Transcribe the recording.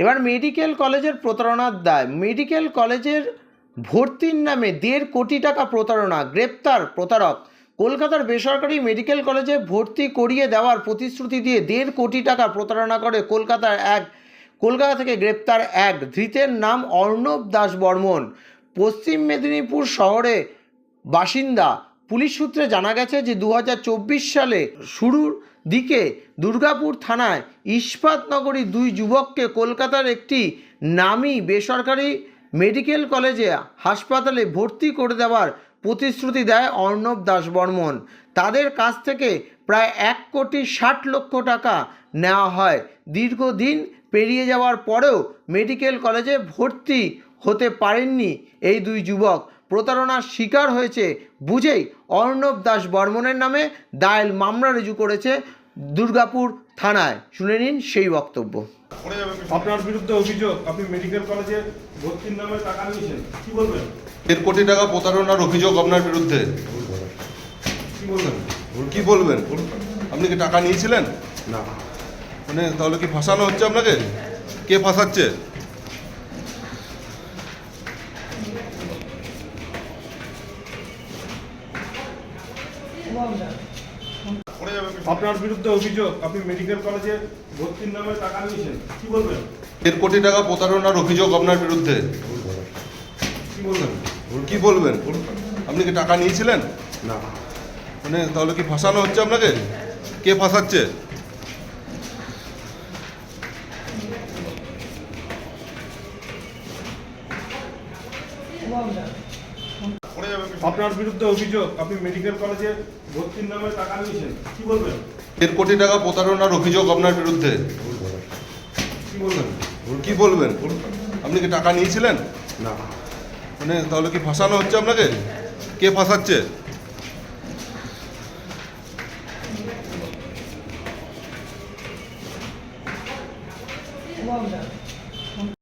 এবার মেডিকেল কলেজের প্রতারণার দায়। মেডিকেল কলেজের ভর্তির নামে দেড় কোটি টাকা প্রতারণা, গ্রেপ্তার, প্রতারক। কলকাতার বেসরকারি মেডিকেল কলেজে ভর্তি করিয়ে দেওয়ার প্রতিশ্রুতি দিয়ে দেড় কোটি টাকা প্রতারণা করে কলকাতার এক, কলকাতা থেকে গ্রেপ্তার এক। ধৃতের নাম অর্ণব দাস বর্মন। পশ্চিম মেদিনীপুর শহরে বাসিন্দা। পুলিশ সূত্রে জানা গেছে যে দু হাজার চব্বিশ সালে শুরুর দিকে দুর্গাপুর থানায় ইস্পাত নগরী দুই যুবককে কলকাতার একটি নামী বেসরকারি মেডিকেল কলেজে হাসপাতালে ভর্তি করে দেওয়ার প্রতিশ্রুতি দেয় অর্ণব দাস বর্মন তাদের কাছ থেকে প্রায় এক কোটি ষাট লক্ষ টাকা নেওয়া হয়। দীর্ঘদিন পেরিয়ে যাওয়ার পরেও মেডিকেল কলেজে ভর্তি হতে পারেননি এই দুই যুবক। প্রতারণার শিকার হয়েছে বুঝেই অর্ণব দাস বর্মনের নামে দায়ের মামলা রুজু করেছে দুর্গাপুর থানায়। শুনে নিন সেই বক্তব্য। আপনার বিরুদ্ধে অভিযোগ আপনি মেডিকেল কলেজে ভর্তির নামে টাকা নিয়েছেন। কি বলবেন? দেড় কোটি টাকা প্রতারণার অভিযোগ আপনার বিরুদ্ধে। কি বলবেন? কি বলবেন? আপনি কি টাকা নিয়েছিলেন? না। মানে তাহলে কি ফাঁসানো হচ্ছে আপনাকে? কে ফাঁসাচ্ছে? আপনার বিরুদ্ধে অভিযোগ আপনি মেডিকেল কলেজে ভর্তির নামে টাকা নিয়েছেন কি বলবেন? দেড় কোটি টাকা প্রতারণার অভিযোগ আপনার বিরুদ্ধে। কি বলবেন? কি বলবেন? আপনি কি টাকা নিয়েছিলেন? না। মানে তাহলে কি ফাঁসানো হচ্ছে আপনাকে? কে ফাঁসাচ্ছে? আপনার বিরুদ্ধে অভিযোগ আপনি মেডিকেল কলেজে ভর্তির নামে টাকা নিয়েছেন কি বলবেন? দেড় কোটি টাকা প্রতারণার অভিযোগ আপনার বিরুদ্ধে। কি বলবেন? কি বলবেন? আপনি কি টাকা নিয়েছিলেন? না। মানে তাহলে কি ফাঁসানো হচ্ছে আপনাকে? কে ফাঁসাচ্ছে?